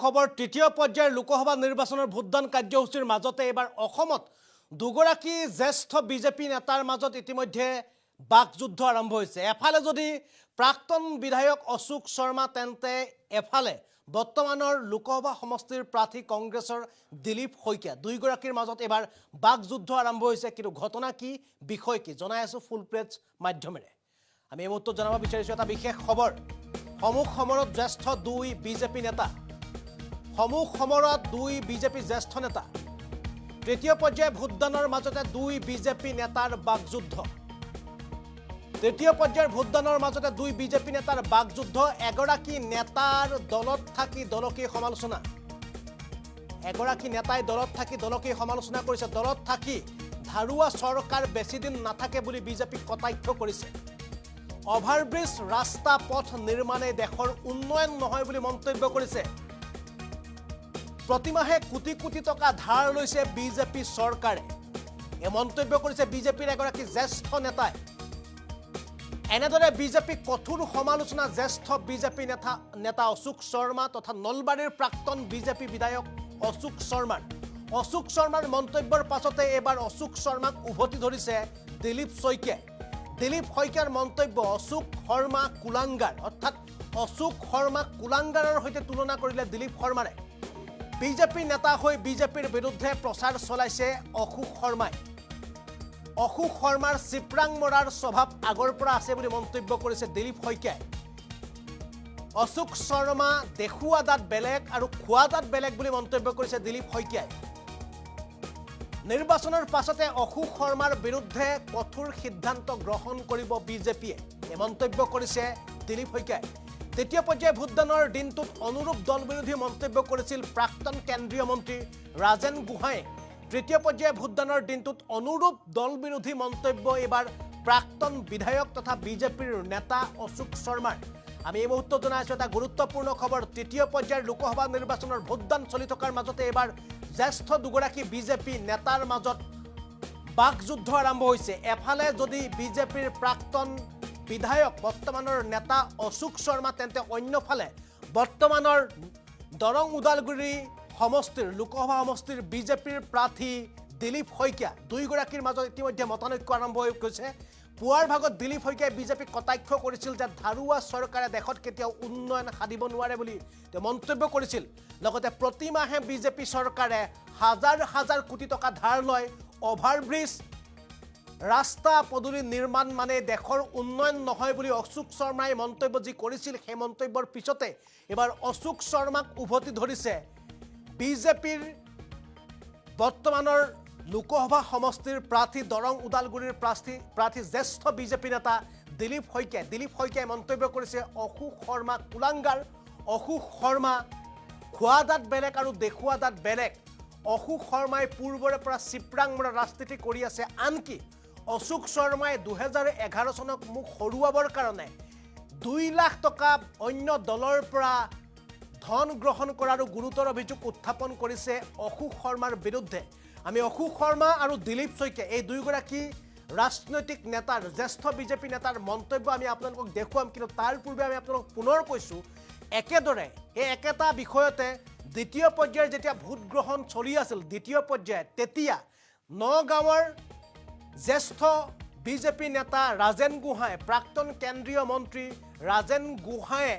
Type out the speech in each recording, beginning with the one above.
খবৰ তৃতীয় পৰ্যায়ৰ লোকসভা নিৰ্বাচনৰ ভোটদান কাৰ্যসূচীৰ মাজতে এইবাৰ অসমত দুগৰাকী জ্যেষ্ঠ বিজেপি নেতাৰ মাজত ইতিমধ্যে বাকযুদ্ধ আৰম্ভ হৈছে। এফালে যদি প্ৰাক্তন বিধায়ক অশোক শৰ্মা, তেন্তে এফালে বৰ্তমানৰ লোকসভা সমষ্টিৰ প্ৰাৰ্থী কংগ্ৰেছৰ দিলীপ শইকীয়া। দুয়োগৰাকীৰ মাজত এইবাৰ বাকযুদ্ধ আৰম্ভ হৈছে, কিন্তু ঘটনা কি, বিষয় কি, জনাই আছোঁ ফুল প্ৰেছ মাধ্যমেৰে। আমি এই মুহূৰ্তত জনাব বিচাৰিছোঁ এটা বিশেষ খবৰ। সমূহ সমৰত জ্যেষ্ঠ দুই বিজেপি নেতা সমূহ সমৰত দুই বিজেপি জ্যেষ্ঠ নেতা। তৃতীয় পৰ্যায়ৰ ভোটদানৰ মাজতে দুই বিজেপি নেতাৰ বাকযুদ্ধ। তৃতীয় পৰ্যায়ৰ ভোটদানৰ মাজতে দুই বিজেপি নেতাৰ বাকযুদ্ধ, এগৰাকী নেতাৰ দলত থাকি দলকীয় সমালোচনা। এগৰাকী নেতাই দলত থাকি দলকীয় সমালোচনা কৰিছে। দলত থাকি ধাৰুৱা চৰকাৰ বেছিদিন নাথাকে বুলি বিজেপিক কটাক্ষ কৰিছে। অভাৰব্ৰিজ ৰাস্তা পথ নিৰ্মাণে দেশৰ উন্নয়ন নহয় বুলি মন্তব্য কৰিছে। প্ৰতিমাহে কোটি কোটি টকা ধাৰ লৈছে বিজেপি চৰকাৰে। এই মন্তব্য কৰিছে বিজেপিৰ এগৰাকী জ্যেষ্ঠ নেতাই। এনেদৰে বিজেপিক কঠোৰ সমালোচনা জ্যেষ্ঠ বিজেপি নেতা নেতা অশোক শৰ্মা তথা নলবাৰীৰ প্ৰাক্তন বিজেপি বিধায়ক অশোক শৰ্মাৰ। অশোক শৰ্মাৰ মন্তব্যৰ পাছতে এইবাৰ অশোক শৰ্মাক উভতি ধৰিছে দিলীপ শইকীয়াই দিলীপ শইকীয়াৰ মন্তব্য অশোক শৰ্মা কুলাংগাৰ অৰ্থাৎ অশোক শৰ্মাক কুলাংগাৰৰ সৈতে তুলনা কৰিলে দিলীপ শৰ্মাৰে। বিজেপি নেতা হৈ বিজেপিৰ বিৰুদ্ধে প্ৰচাৰ চলাইছে অশোক শৰ্মাই। অশোক শৰ্মাৰ চিপৰাং মৰাৰ স্বভাৱ আগৰ পৰা আছে বুলি মন্তব্য কৰিছে দিলীপ শইকীয়াই। অশোক শৰ্মা দেখুওৱা দাঁত বেলেগ আৰু খোৱা দাঁত বেলেগ বুলি মন্তব্য কৰিছে দিলীপ শইকীয়াই। নিৰ্বাচনৰ পাছতে অশোক শৰ্মাৰ বিৰুদ্ধে কঠোৰ সিদ্ধান্ত গ্ৰহণ কৰিব বিজেপিয়ে। এই মন্তব্য কৰিছে দিলীপ শইকীয়াই। তৃতীয় পৰ্যায়ৰ ভোটদানৰ দিনটোত অনুৰূপ দল বিৰোধী মন্তব্য কৰিছিল প্ৰাক্তন কেন্দ্ৰীয় মন্ত্ৰী ৰাজেন গোহাঁয়ে। তৃতীয় পৰ্যায়ৰ ভোটদানৰ দিনটোত অনুৰূপ দল বিৰোধী মন্তব্য এইবাৰ প্ৰাক্তন বিধায়ক তথা বিজেপিৰ নেতা অশোক শৰ্মাৰ আমি এই মুহূৰ্তত জনাইছোঁ এটা গুৰুত্বপূৰ্ণ খবৰ তৃতীয় পৰ্যায়ৰ লোকসভা নিৰ্বাচনৰ ভোটদান চলি থকাৰ মাজতে এইবাৰ জ্যেষ্ঠ দুগৰাকী বিজেপি নেতাৰ মাজত বাকযুদ্ধ আৰম্ভ হৈছে। এফালে যদি বিজেপিৰ প্ৰাক্তন বিধায়ক বৰ্তমানৰ নেতা অশোক শৰ্মা তেন্তে অন্যফালে। বৰ্তমানৰ দৰং ওদালগুৰি সমষ্টিৰ, লোকসভা সমষ্টিৰ বিজেপিৰ প্ৰাৰ্থী দিলীপ শইকীয়া দুয়োগৰাকীৰ মাজত ইতিমধ্যে মতানৈক্য আৰম্ভ হৈ গৈছে। পুৱাৰ ভাগত দিলীপ শইকীয়াই বিজেপিক কটাক্ষ কৰিছিল যে ধাৰুৱা চৰকাৰে দেশত কেতিয়াও উন্নয়ন সাধিব নোৱাৰে বুলি তেওঁ মন্তব্য কৰিছিল। লগতে প্ৰতিমাহে বিজেপি চৰকাৰে হাজাৰ হাজাৰ কোটি টকা ধাৰ লয় অভাৰব্ৰিজ ৰাস্তা পদূলি নিৰ্মাণ মানে দেশৰ উন্নয়ন নহয় বুলি অশোক শৰ্মাই মন্তব্য যি কৰিছিল সেই মন্তব্যৰ পিছতে এইবাৰ অশোক শৰ্মাক উভতি ধৰিছে। বিজেপিৰ বৰ্তমানৰ লোকসভা সমষ্টিৰ প্ৰাৰ্থী দৰং ওদালগুৰিৰ প্ৰাৰ্থী প্ৰাৰ্থী জ্যেষ্ঠ বিজেপি নেতা দিলীপ শইকীয়াই দিলীপ শইকীয়াই মন্তব্য কৰিছে, অশোক শৰ্মা কুলাংগাৰ অশোক শৰ্মা খোৱা দাঁত বেলেগ আৰু দেখুওৱা দাঁত বেলেগ। অশোক শৰ্মাই পূৰ্বৰে পৰা চিপৰাং মৰা ৰাজনীতি কৰি আছে। আনকি অশোক শৰ্মাই দুহেজাৰ এঘাৰ চনক মোক হৰুৱাবৰ কাৰণে দুই লাখ টকা অন্য দলৰ পৰা ধন গ্ৰহণ কৰাৰো গুৰুতৰ অভিযোগ উত্থাপন কৰিছে অশোক শৰ্মাৰ বিৰুদ্ধে। আমি অশোক শৰ্মা আৰু দিলীপ শইকীয়া, এই দুয়োগৰাকী ৰাজনৈতিক নেতাৰ, জ্যেষ্ঠ বিজেপি নেতাৰ মন্তব্য আমি আপোনালোকক দেখুৱাম, কিন্তু তাৰ পূৰ্বে আমি আপোনালোকক পুনৰ কৈছোঁ, একেদৰে এই একেটা বিষয়তে দ্বিতীয় পৰ্যায়ৰ যেতিয়া ভোট গ্ৰহণ চলি আছিল, দ্বিতীয় পৰ্যায়ত তেতিয়া নগাঁৱৰ জ্যেষ্ঠ বিজেপি নেতা ৰাজেন গোহাঁই প্ৰাক্তন কেন্দ্ৰীয় মন্ত্ৰী ৰাজেন গোহাঁয়ে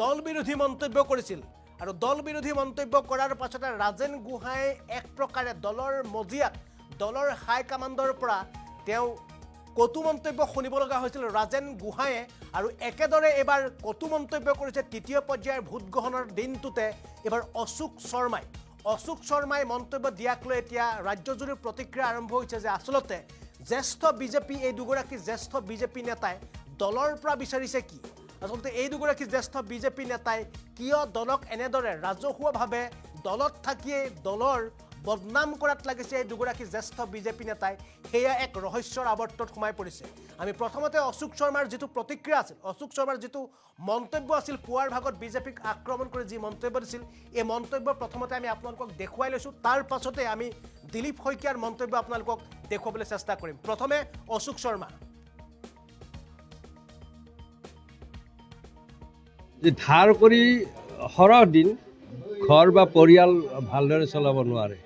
দল বিৰোধী মন্তব্য কৰিছিল। আৰু দল বিৰোধী মন্তব্য কৰাৰ পাছতে ৰাজেন গোহাঁই এক প্ৰকাৰে দলৰ মজিয়াত, দলৰ হাই কামাণ্ডৰ পৰা তেওঁ কটু মন্তব্য শুনিব লগা হৈছিল ৰাজেন গোহাঁয়ে। আৰু একেদৰে এইবাৰ কটু মন্তব্য কৰিছে তৃতীয় পৰ্যায়ৰ ভোট গ্ৰহণৰ দিনটোতে এইবাৰ অশোক শৰ্মাই। অশোক শৰ্মাই মন্তব্য দিয়াক লৈ এতিয়া ৰাজ্যজুৰি প্ৰতিক্ৰিয়া আৰম্ভ হৈছে যে আচলতে জ্যেষ্ঠ বিজেপি, এই দুগৰাকী জ্যেষ্ঠ বিজেপি নেতাই দলৰ পৰা বিচাৰিছে কি? আচলতে এই দুগৰাকী জ্যেষ্ঠ বিজেপি নেতাই কিয় দলক এনেদৰে ৰাজহুৱাভাৱে দলত থাকিয়েই দলৰ বদনাম কৰাত লাগিছে এই দুগৰাকী জ্যেষ্ঠ বিজেপি নেতাই, সেয়া এক ৰহস্যৰ আৱৰ্তত সোমাই পৰিছে। আমি প্ৰথমতে অশোক শৰ্মাৰ যিটো প্ৰতিক্ৰিয়া আছিল, অশোক শৰ্মাৰ যিটো মন্তব্য আছিল পুৱাৰ ভাগত বিজেপিক আক্ৰমণ কৰি যি মন্তব্য দিছিল, এই মন্তব্য প্ৰথমতে আমি আপোনালোকক দেখুৱাই লৈছোঁ। তাৰ পাছতে আমি দিলীপ শইকীয়াৰ মন্তব্য আপোনালোকক দেখুৱাবলৈ চেষ্টা কৰিম। প্ৰথমে অশোক শৰ্মা। ধাৰ কৰি সৰহ দিন, ঘৰ বা পৰিয়াল ভালদৰে চলাব নোৱাৰে।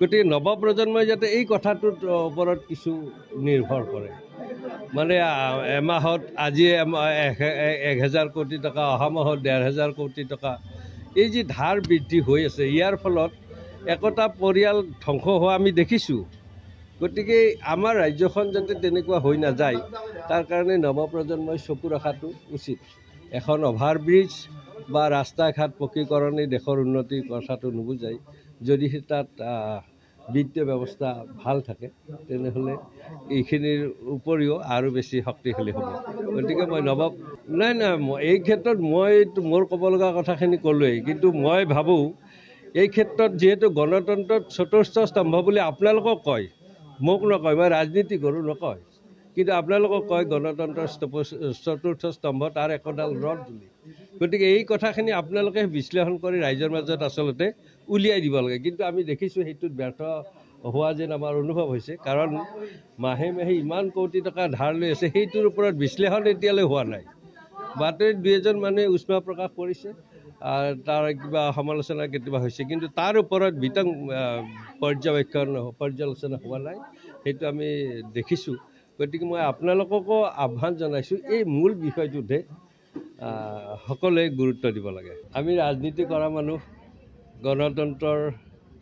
গতিকে নৱপ্ৰজন্মই যাতে এই কথাটোৰ ওপৰত কিছু নিৰ্ভৰ কৰে। মানে এমাহত আজি এক হেজাৰ কোটি টকা, অহা মাহত ডেৰ হেজাৰ কোটি টকা। এই যি ধাৰ বৃদ্ধি হৈ আছে, ইয়াৰ ফলত একোটা পৰিয়াল ধ্বংস হোৱা আমি দেখিছোঁ। গতিকে আমাৰ ৰাজ্যখন যাতে তেনেকুৱা হৈ নাযায়, তাৰ কাৰণে নৱপ্ৰজন্মই চকু ৰখাটো উচিত। এখন অভাৰ ব্ৰিজ বা ৰাস্তা ঘাট পকীকৰণেই দেশৰ উন্নতিৰ কথাটো নুবুজায় যদিহে তাত বিত্তীয় ব্যৱস্থা ভালো থাকে, তেনেহ'লে এইখিনিৰ উপৰিও আৰু বেছি শক্তিশালী হ'ব। গতিকে মই নৱ নাই নাই এই ক্ষেত্ৰত মই মোৰ ক'ব লগা কথাখিনি ক'লোৱেই, কিন্তু মই ভাবোঁ, এই ক্ষেত্ৰত যিহেতু গণতন্ত্ৰত চতুৰ্থ স্তম্ভ বুলি আপোনালোকক কয় মোক নকয় মই ৰাজনীতি কৰোঁ নকয়। কিন্তু আপোনালোকক কয় গণতন্ত্ৰৰ চতুৰ্থ স্তম্ভ তাৰ একোডাল ৰদ বুলি। গতিকে এই কথাখিনি আপোনালোকে বিশ্লেষণ কৰি ৰাইজৰ মাজত আচলতে উলিয়াই দিব লাগে। কিন্তু আমি দেখিছোঁ সেইটোত ব্যৰ্থ হোৱা যেন আমাৰ অনুভৱ হৈছে। কাৰণ মাহে মাহে ইমান কোটি টকা ধাৰ লৈ আছে সেইটোৰ ওপৰত বিশ্লেষণ এতিয়ালৈ হোৱা নাই। বাতৰিত দুই এজন মানুহে উষ্মা প্ৰকাশ কৰিছে। তাৰ কিবা সমালোচনা কেতিয়াবা হৈছে। কিন্তু তাৰ ওপৰত বিতং পৰ্যবেক্ষণ পৰ্যালোচনা হোৱা নাই। সেইটো আমি দেখিছোঁ। গতিকে মই আপোনালোককো আহ্বান জনাইছোঁ এই মূল বিষয়টোতহে সকলোৱে গুৰুত্ব দিব লাগে। আমি ৰাজনীতি কৰা মানুহ গণতন্ত্ৰৰ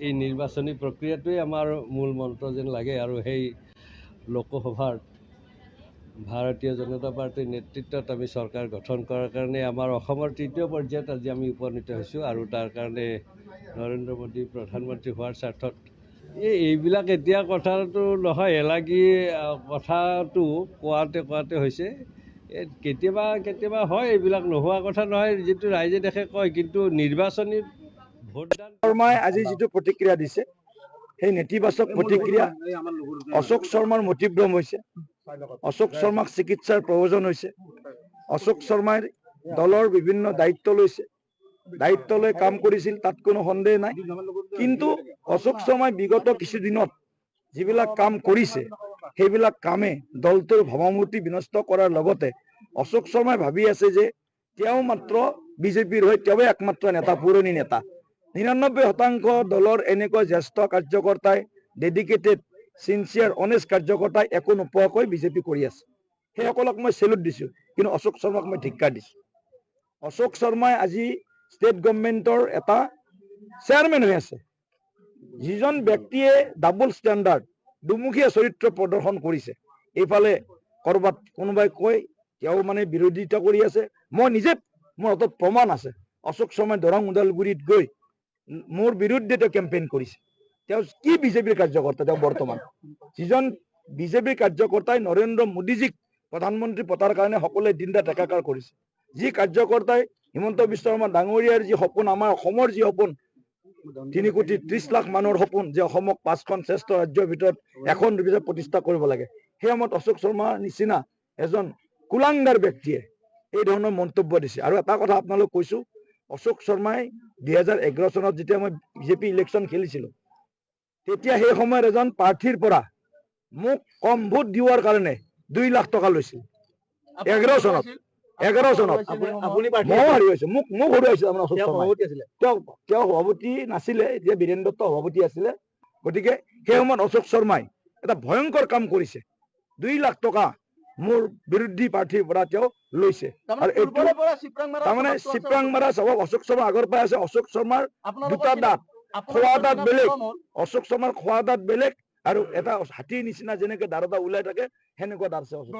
এই নিৰ্বাচনী প্ৰক্ৰিয়াটোৱে আমাৰ মূল মন্ত্ৰ যেন লাগে আৰু সেই লোকসভাৰ ভাৰতীয় জনতা পাৰ্টীৰ নেতৃত্বত আমি চৰকাৰ গঠন কৰাৰ কাৰণে আমাৰ অসমৰ তৃতীয় পৰ্যায়ত আজি আমি উপনীত হৈছোঁ আৰু তাৰ কাৰণে নৰেন্দ্ৰ মোদী প্ৰধানমন্ত্ৰী হোৱাৰ স্বাৰ্থত। এই এইবিলাক এতিয়া কথাটো নহয় এলাগী কথাটো কোৱাতে কোৱাতে হৈছে। কেতিয়াবা কেতিয়াবা হয় এইবিলাক নোহোৱা কথা নহয় যিটো ৰাইজে দেখে কয় কিন্তু নিৰ্বাচনী ভোটদান শৰ্মাই আজি যিটো প্ৰতিক্ৰিয়া দিছে সেই নেতিবাচক প্ৰতিক্ৰিয়া অশোক শৰ্মাৰ মতিভ্ৰম হৈছে। অশোক শৰ্মাক চিকিৎসাৰ প্ৰয়োজন হৈছে। অশোক শৰ্মাই দলৰ বিভিন্ন দায়িত্ব লৈছে। দায়িত্ব লৈ কাম কৰিছিল, তাত কোনো সন্দেহ নাই। কিন্তু অশোক শৰ্মাই বিগত কিছুদিনত যিবিলাক কাম কৰিছে, সেইবিলাক কামে দলটোৰ ভাৱমূৰ্তি বিনষ্ট কৰাৰ লগতে অশোক শৰ্মাই ভাবি আছে যে তেওঁ মাত্ৰ বিজেপিৰ হৈ, তেওঁৱে একমাত্ৰ নেতা, পুৰণি নেতা। নিৰান্নব্বৈ শতাংশ দলৰ এনেকুৱা জ্যেষ্ঠ কাৰ্যকৰ্তাই ডেডিকেটেড চিনচিয়াৰ অনেষ্ট কাৰ্যকৰ্তাই একো নোপোৱাকৈ বিজেপি কৰি আছে। সেইসকলক মই চেলুট দিছো, কিন্তু অশোক শৰ্মাক মই ধিক্কাৰ দিছো। অশোক শৰ্মাই আজি ষ্টেট গভৰ্ণমেণ্টৰ এটা চেয়াৰমেন হৈ আছে। যিজন ব্যক্তিয়ে ডাবল ষ্টেণ্ডাৰ্ড দুমুখীয়া চৰিত্ৰ প্ৰদৰ্শন কৰিছে। এইফালে কৰবাত কোনোবাই কয়, তেওঁ মানে বিৰোধিতা কৰি আছে। মই নিজে, মোৰ হাতত প্ৰমাণ আছে। অশোক শৰ্মাই দৰং ওদালগুৰিত গৈ মোৰ বিৰুদ্ধে তেওঁ কেম্পেইন কৰিছে। তেওঁ কি বিজেপিৰ কাৰ্যকৰ্তা তেওঁ বৰ্তমান? যিজন বিজেপিৰ কাৰ্যকৰ্তাই নৰেন্দ্ৰ মোদীজীক প্ৰধানমন্ত্ৰী পতাৰ কাৰণে সকলোৱে দিন ৰাত একাকাৰ কৰিছে। যি কাৰ্যকৰ্তাই হিমন্ত বিশ্ব শৰ্মা ডাঙৰীয়াৰ যি সপোন, আমাৰ অসমৰ যি সপোন, তিনি কোটি ত্ৰিশ লাখ মানুহৰ সপোন যে অসমক পাঁচখন শ্ৰেষ্ঠ ৰাজ্যৰ ভিতৰত এখন দুবিধ প্ৰতিষ্ঠা কৰিব লাগে। সেই সময়ত অশোক শৰ্মাৰ নিচিনা এজন কুলাংগাৰ ব্যক্তিয়ে এই ধৰণৰ মন্তব্য দিছে। আৰু এটা কথা আপোনালোক কৈছো, অশোক শৰ্মাই দুহেজাৰ এঘাৰ চনত যেতিয়া মই বিজেপি ইলেকশ্যন খেলিছিলো তেতিয়া সেই সময়ত এজন প্ৰাৰ্থীৰ পৰা মোক কম ভোট দিওৱাৰ কাৰণে দুই লাখ টকা লৈছিল। এঘাৰ চনত। এঘাৰ চনত। ময়ো হাৰি মোক মোক হৰুৱাইছিল আপোনাৰ তেওঁ তেওঁ সভাপতি নাছিলে এতিয়া বীৰেন দত্ত সভাপতি আছিলে। গতিকে সেই সময়ত অশোক শৰ্মাই এটা ভয়ংকৰ কাম কৰিছে। দুই লাখ টকা মোৰ বিৰোধী প্ৰাৰ্থীৰ পৰা তেওঁ লৈছে। আৰু এইটো তাৰমানে চিপৰাংমাৰা চাবক অশোক শৰ্মা আগৰ পৰাই আছে। অশোক শৰ্মাৰ দুটা দাঁত। খোৱা দাঁত বেলেগ অশোক শৰ্মাৰ খোৱা দাঁত বেলেগ আৰু এটা হাতীৰ নিচিনা যেনেকে দাঁত এটা ওলাই থাকে সেনেকুৱা দাঁত আছে অশোক।